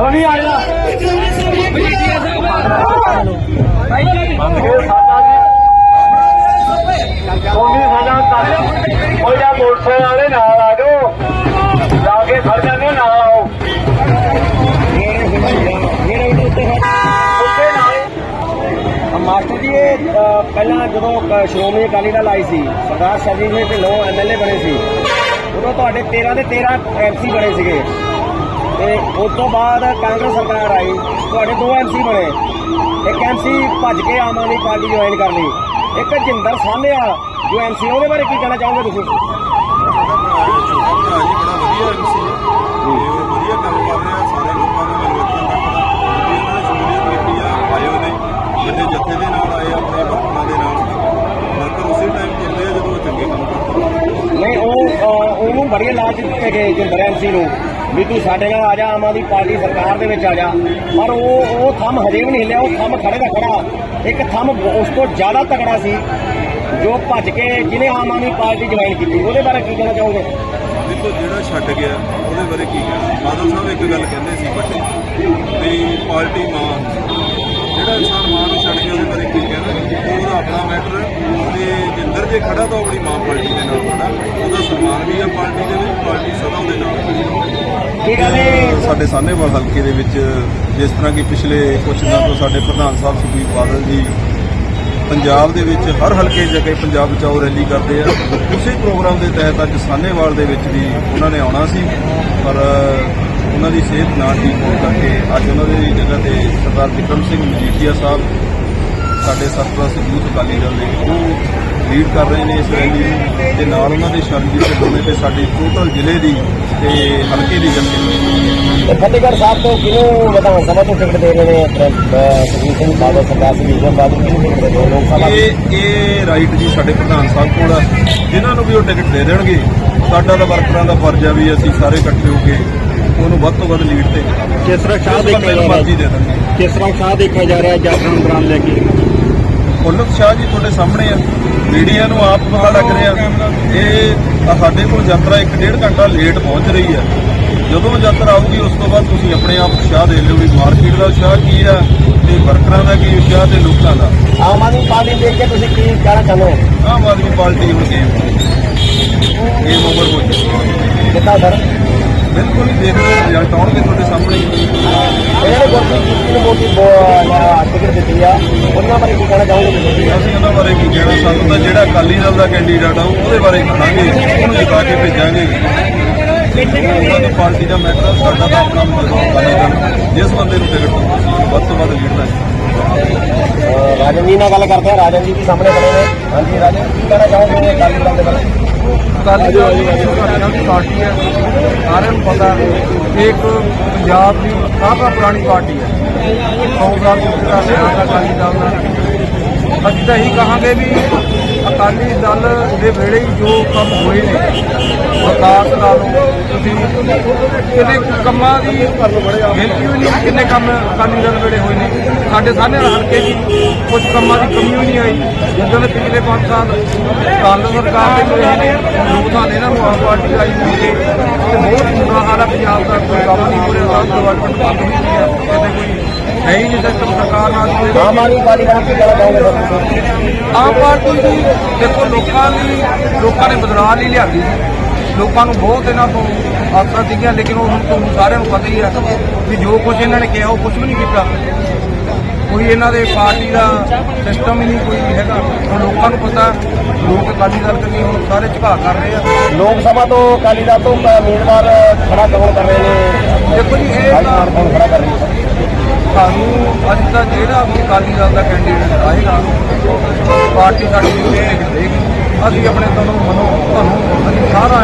ਸੋਨੀ ਆ ਜਾ। ਸੋਨੀ ਸਾਡਾ ਕਰ ਉਹ ਜਾਂ ਮੋਟਰਸਾਈਕਲ ਵਾਲੇ ਨਾਲ ਆ ਜਾਓ। ਜਾ ਕੇ ਫੜ ਜਾਂਦੇ ਨਾਲ ਆਓ। ਮਾਸਟਰ ਜੀ, ਇਹ ਪਹਿਲਾਂ ਜਦੋਂ ਸ਼੍ਰੋਮਣੀ ਅਕਾਲੀ ਦਲ ਆਈ ਸੀ, ਸਰਦਾਰ ਸਰਜੀਤ ਸਿੰਘ ਢਿੱਲੋਂ ਐਮਐਲਏ ਬਣੇ ਸੀ, ਉਦੋਂ ਤੁਹਾਡੇ 13 ਦੇ 13 ਐਮਸੀ ਬਣੇ ਸੀਗੇ। ਤੇ ਉਸ ਤੋਂ ਬਾਅਦ ਕਾਂਗਰਸ ਸਰਕਾਰ ਆਈ। ਤੁਹਾਡੇ ਦੋ ਐਮਸੀ ਬਣੇ। ਇੱਕ ਐਮਸੀ ਭੱਜ ਕੇ ਆਮ ਆਦਮੀ ਪਾਰਟੀ ਜੁਆਇਨ ਕਰ ਲਈ। ਇੱਕ ਜਿੰਦਰ ਸਾਹਨੇਵਾਲ ਜੋ ਐਮਸੀ ਉਹਦੇ ਬਾਰੇ ਕੀ ਕਹਿਣਾ ਚਾਹੋਗੇ ਤੁਸੀਂ? ਨਹੀਂ, ਉਹ ਉਹਨੂੰ ਬੜੀ ਲਾਜ ਦਿੱਤੇ ਗਏ ਜਿੰਦਰ ਐਮਸੀ ਨੂੰ। ਵੀ ਤੂੰ ਸਾਡੇ ਨਾਲ ਆ ਜਾ, ਆਮ ਆਦਮੀ ਪਾਰਟੀ ਸਰਕਾਰ ਦੇ ਵਿੱਚ ਆ ਜਾ। ਪਰ ਉਹ ਉਹ ਥੰਮ ਹਜੇ ਵੀ ਨਹੀਂ ਹਿੱਲਿਆ, ਉਹ ਥੰਮ ਖੜੇ ਦਾ ਖੜਾ ਇੱਕ ਥੰਮ ਉਸ ਤੋਂ ਜ਼ਿਆਦਾ ਤਕੜਾ ਸੀ, ਜੋ ਭੱਜ ਕੇ ਜਿਹਨੇ ਆਮ ਆਦਮੀ ਪਾਰਟੀ ਜੁਆਇਨ ਕੀਤੀ। ਉਹਦੇ ਬਾਰੇ ਕੀ ਕਹਿਣਾ ਚਾਹੋਗੇ? ਦੇਖੋ, ਜਿਹੜਾ ਛੱਡ ਗਿਆ, ਉਹਦੇ ਬਾਰੇ ਕੀ ਕਹਿਣਾ? ਬਾਦਲ ਸਾਹਿਬ ਇੱਕ ਗੱਲ ਕਹਿੰਦੇ ਸੀ ਵੱਡੀ, ਵੀ ਪਾਰਟੀ ਮਾਂ। ਜਿਹੜਾ ਇਨਸਾਨ ਮਾਂ ਨੂੰ ਛੱਡ ਕੇ ਉਹਦੇ ਬਾਰੇ ਕੀ ਕਹਿਣਾ? ਉਹਦਾ ਆਪਣਾ ਮੈਟਰ ਤੇ ਜਿੰਦਰ ਜੇ ਖੜਾ ਤਾਂ ਆਪਣੀ ਮਾਂ ਪਾਰਟੀ ਦੇ ਨਾਲ ਖੜਾ। ਉਹਦਾ ਸਨਮਾਨ ਵੀ ਆ ਪਾਰਟੀ ਦੇ ਵਿੱਚ ਪਾਰਟੀ ਸਦਾ ਉਹਦੇ ਨਾਲ ਖੜੀ ਸਾਡੇ ਸਾਹਨੇਵਾਲ ਹਲਕੇ ਦੇ ਵਿੱਚ ਜਿਸ ਤਰ੍ਹਾਂ ਕਿ ਪਿਛਲੇ ਕੁਝ ਦਿਨਾਂ ਤੋਂ ਸਾਡੇ ਪ੍ਰਧਾਨ ਸਾਹਿਬ ਸੁਖਬੀਰ ਬਾਦਲ ਜੀ ਪੰਜਾਬ ਦੇ ਵਿੱਚ ਹਰ ਹਲਕੇ ਜਗ੍ਹਾ ਪੰਜਾਬ ਬਚਾਓ ਰੈਲੀ ਕਰਦੇ ਆ। ਉਸੇ ਪ੍ਰੋਗਰਾਮ ਦੇ ਤਹਿਤ ਅੱਜ ਸਾਹਨੇਵਾਲ ਦੇ ਵਿੱਚ ਵੀ ਉਹਨਾਂ ਨੇ ਆਉਣਾ ਸੀ। ਪਰ ਉਹਨਾਂ ਦੀ ਸਿਹਤ ਨਾ ਠੀਕ ਹੋਣ ਕਰਕੇ ਅੱਜ ਉਹਨਾਂ ਦੀ ਜਗ੍ਹਾ ਤੇ ਸਰਦਾਰ ਵਿਕਰਮ ਸਿੰਘ ਮਜੀਠੀਆ ਸਾਹਿਬ ਸਾਡੇ ਸਰਪ੍ਰਸਤ ਯੂਥ ਅਕਾਲੀ ਦਲ ਦੇ ਉਹ ਲੀਡ ਕਰ ਰਹੇ ਨੇ ਇਸ ਰੈਲੀ ਨੂੰ ਤੇ ਨਾਲ ਉਹਨਾਂ ਦੇ ਸ਼ਰਨਜੀਤ ਦੇ ਦੋਨੇ ਤੇ ਸਾਡੀ ਟੋਟਲ ਜ਼ਿਲ੍ਹੇ ਦੀ ਤੇ ਹਲਕੇ ਦੀ ਜਨਤਾ ਫਤਿਹਗੜ੍ਹ ਸਾਹਿਬ ਤੋਂ ਕਿਹਨੂੰ ਵਿਧਾਨ ਸਭਾ ਤੋਂ ਟਿਕਟ ਦੇ ਰਹੇ ਨੇ? ਸੁਖਬੀਰ ਸਿੰਘ ਬਾਦਲ ਸਰਦਾਰ ਸੁਖਬੀਰ ਸਿੰਘ ਬਾਦਲ ਕਿਹਨੂੰ ਟਿਕਟ ਦੇ ਰਹੇ ਨੇ? ਲੋਕ ਸਭਾ? ਇਹ ਇਹ ਰਾਈਟ ਜੀ ਸਾਡੇ ਪ੍ਰਧਾਨ ਸਾਹਿਬ ਕੋਲ ਆ। ਜਿਨ੍ਹਾਂ ਨੂੰ ਵੀ ਉਹ ਟਿਕਟ ਦੇ ਦੇਣਗੇ ਸਾਡਾ ਤਾਂ ਵਰਕਰਾਂ ਦਾ ਫਰਜ਼ ਆ ਵੀ ਅਸੀਂ ਸਾਰੇ ਇਕੱਠੇ ਹੋ ਕੇ ਉਹਨੂੰ ਵੱਧ ਤੋਂ ਵੱਧ ਲੀਡ ਤੇ ਕਿਸ ਤਰ੍ਹਾਂ ਸ਼ਾਹ ਦੇਖਿਆ ਜਾ ਰਿਹਾ? ਕਿਸ ਤਰ੍ਹਾਂ ਸ਼ਾਹ ਦੇਖਿਆ ਜਾ ਰਿਹਾ? ਜਾਗਰਣ ਦੌਰਾਨ ਲੈ ਕੇ? ਫੁੱਲਤ ਸ਼ਾਹ ਜੀ ਤੁਹਾਡੇ ਸਾਹਮਣੇ ਆ। ਮੀਡੀਆ ਨੂੰ ਆਪ ਪਤਾ ਲੱਗ ਰਿਹਾ। ਇਹ ਸਾਡੇ ਕੋਲ ਯਾਤਰਾ 1.5 ਘੰਟਾ ਲੇਟ ਪਹੁੰਚ ਰਹੀ ਹੈ ਜਦੋਂ ਯਾਤਰਾ ਆਊਗੀ ਉਸ ਤੋਂ ਬਾਅਦ ਤੁਸੀਂ ਆਪਣੇ ਆਪ ਉਤਸ਼ਾਹ ਦੇ ਲਿਓ ਵੀ ਮਾਰਕੀਟ ਦਾ ਉਤਸ਼ਾਹ ਕੀ ਆ ਤੇ ਵਰਕਰਾਂ ਦਾ ਕੀ ਉਤਸ਼ਾਹ ਤੇ ਲੋਕਾਂ ਦਾ। ਆਮ ਆਦਮੀ ਪਾਰਟੀ ਦੇਖ ਕੇ ਤੁਸੀਂ ਕੀ ਕਹਿਣਾ ਚਾਹੁੰਦੇ ਹੋ? ਆਮ ਆਦਮੀ ਪਾਰਟੀ ਹੁਣ ਗੇਮ ਗੇਮ ਓਵਰ ਹੋ ਚੁੱਕੀ ਕਿੱਦਾਂ ਸਰ। ਬਿਲਕੁਲ ਹੀ ਦੇਖਦੇ ਹੋ ਰਿਜ਼ਲਟ ਆਉਣਗੇ ਤੁਹਾਡੇ ਸਾਹਮਣੇ। ਨੇ ਗੁਰਪ੍ਰੀਤ ਜੀ ਨੂੰ ਵੋਟੀ ਟਿਕਟ ਦਿੱਤੀ ਆ ਉਹਨਾਂ ਬਾਰੇ ਕੀ ਕਹਿਣਾ ਚਾਹੋਗੇ ਅਸੀਂ ਉਹਨਾਂ ਬਾਰੇ ਕੀ ਕਹਿਣਾ? ਸਾਨੂੰ ਤਾਂ ਜਿਹੜਾ ਅਕਾਲੀ ਦਲ ਦਾ ਕੈਂਡੀਡੇਟ ਆ ਉਹਦੇ ਬਾਰੇ ਕਹਾਂਗੇ। ਉਹਨੂੰ ਜਿਤਾ ਕੇ ਭੇਜਾਂਗੇ। ਉਹਨਾਂ ਦੀ ਪਾਰਟੀ ਦਾ ਮੈਟਰ ਸਾਡਾ ਤਾਂ ਆਪਣਾ ਮਤਲਬ ਜਿਸ ਬੰਦੇ ਨੂੰ ਟਿਕਟ ਦੋ ਵੱਧ ਤੋਂ ਵੱਧ ਲੀਡ ਦਾ ਅਹ ਰਾਜਨ ਜੀ ਨਾਲ ਗੱਲ ਕਰਦੇ ਆ ਰਾਜਨ ਜੀ ਵੀ ਸਾਹਮਣੇ ਖੜੇ ਨੇ। ਹਾਂਜੀ ਰਾਜਨ ਕੀ ਕਹਿਣਾ ਚਾਹੋਗੇ ਅਕਾਲੀ ਦਲ ਦੇ ਬਾਰੇ? ਅਕਾਲੀ ਦਲ ਦੀ ਪਾਰਟੀ ਹੈ ਸਾਰਿਆਂ ਨੂੰ ਪਤਾ ਇੱਕ ਪੰਜਾਬ ਦੀ ਸਾਬਕਾ ਪੁਰਾਣੀ ਪਾਰਟੀ ਹੈ। ਕਾਂਗਰਸ ਦੀ ਤਰ੍ਹਾਂ ਬਿਆਨ ਦਾ ਅਕਾਲੀ ਦਲ। ਦਾ ਅਸੀਂ ਤਾਂ ਇਹੀ ਕਹਾਂਗੇ ਵੀ ਅਕਾਲੀ ਦਲ ਦੇ ਵੇਲੇ ਜੋ ਕੰਮ ਹੋਏ ਨੇ ਵਿਕਾਸ ਨਾਲੋਂ ਤੁਸੀਂ ਕਿਤੇ ਕੰਮਾਂ ਦੀ ਗਿਣਤੀ ਵੀ ਨਹੀਂ ਕਿੰਨੇ ਕੰਮ ਅਕਾਲੀ ਦਲ ਵੇਲੇ ਹੋਏ ਨੇ। ਸਾਡੇ ਸਾਹਮਣੇ ਹਲਕੇ ਜੀ ਕੁਝ ਕੰਮਾਂ ਦੀ ਕਮੀ ਵੀ ਨਹੀਂ ਆਈ। ਜਿੱਦਾਂ ਦੇ ਪਿਛਲੇ 5 ਸਾਲ ਕਾਂਗਰਸ ਸਰਕਾਰ ਦੇ ਰਹੇ ਨੇ, ਲੋਕ ਸਾਲ ਇਹਨਾਂ ਨੂੰ ਆਮ ਪਾਰਟੀ ਆਈ ਹੋਈ ਤੇ ਬਹੁਤ ਬੁਰਾ ਹਾਲ ਹੈ ਪੰਜਾਬ ਦਾ ਕੋਈ ਕੰਮ ਨਹੀਂ ਹੋ ਰਿਹਾ ਸਭ ਡਿਵੈਲਪਮੈਂਟ ਬੰਦ ਹੋਈ ਹੋਈ ਹੈ ਕਿਤੇ ਕੋਈ ਹੈ ਹੀ ਨਹੀਂ ਸਿਸਟਮ ਸਰਕਾਰ ਨਾਲ ਕੋਈ ਆਮ ਆਦਮੀ ਪਾਰਟੀ ਕੀ ਆਮ ਦੀ ਦੇਖੋ ਲੋਕਾਂ ਲਈ ਲੋਕਾਂ ਨੇ ਬਦਲਾਅ ਲਈ ਲਿਆਂਦੀ। ਲੋਕਾਂ ਨੂੰ ਬਹੁਤ ਇਹਨਾਂ ਤੋਂ ਆਸਾਂ ਸੀਗੀਆਂ ਲੇਕਿਨ ਉਹ ਹੁਣ ਤੁਹਾਨੂੰ ਸਾਰਿਆਂ ਨੂੰ ਪਤਾ ਹੀ ਹੈ ਕਿ ਜੋ ਕੁਝ ਇਹਨਾਂ ਨੇ ਕਿਹਾ ਉਹ ਕੁਝ ਵੀ ਨਹੀਂ ਕੀਤਾ। ਕੋਈ ਇਹਨਾਂ ਦੇ ਪਾਰਟੀ ਦਾ ਸਿਸਟਮ ਹੀ ਨਹੀਂ ਕੋਈ ਹੈਗਾ। ਹੁਣ ਲੋਕਾਂ ਨੂੰ ਪਤਾ ਲੋਕ ਅਕਾਲੀ ਦਲ ਕੰਨੀ ਹੁਣ ਸਾਰੇ ਝੁਕਾਅ ਕਰ ਰਹੇ ਆ। ਲੋਕ ਸਭਾ ਤੋਂ ਅਕਾਲੀ ਦਲ ਤੋਂ ਉਮੀਦਵਾਰ ਖੜਾ ਕੌਣ ਕਰ ਰਹੇ ਨੇ? ਦੇਖੋ ਜੀ ਇਹ ਹਾਈ ਤਾਂ ਕਮਾਂਡ ਕੌਣ ਖੜਾ ਕਰ ਰਹੀ? ਹੈ ਸਾਨੂੰ ਅੱਜ ਦਾ ਜਿਹੜਾ ਵੀ ਅਕਾਲੀ ਦਲ ਦਾ ਕੈਂਡੀਡੇਟ ਆਏਗਾ ਪਾਰਟੀ ਸਾਡੀ ਇਹ ਦੇਗੀ ਅਸੀਂ ਆਪਣੇ ਤੁਹਾਨੂੰ ਮਨੋਂ ਤੁਹਾਨੂੰ ਅਸੀਂ ਸਾਰਾ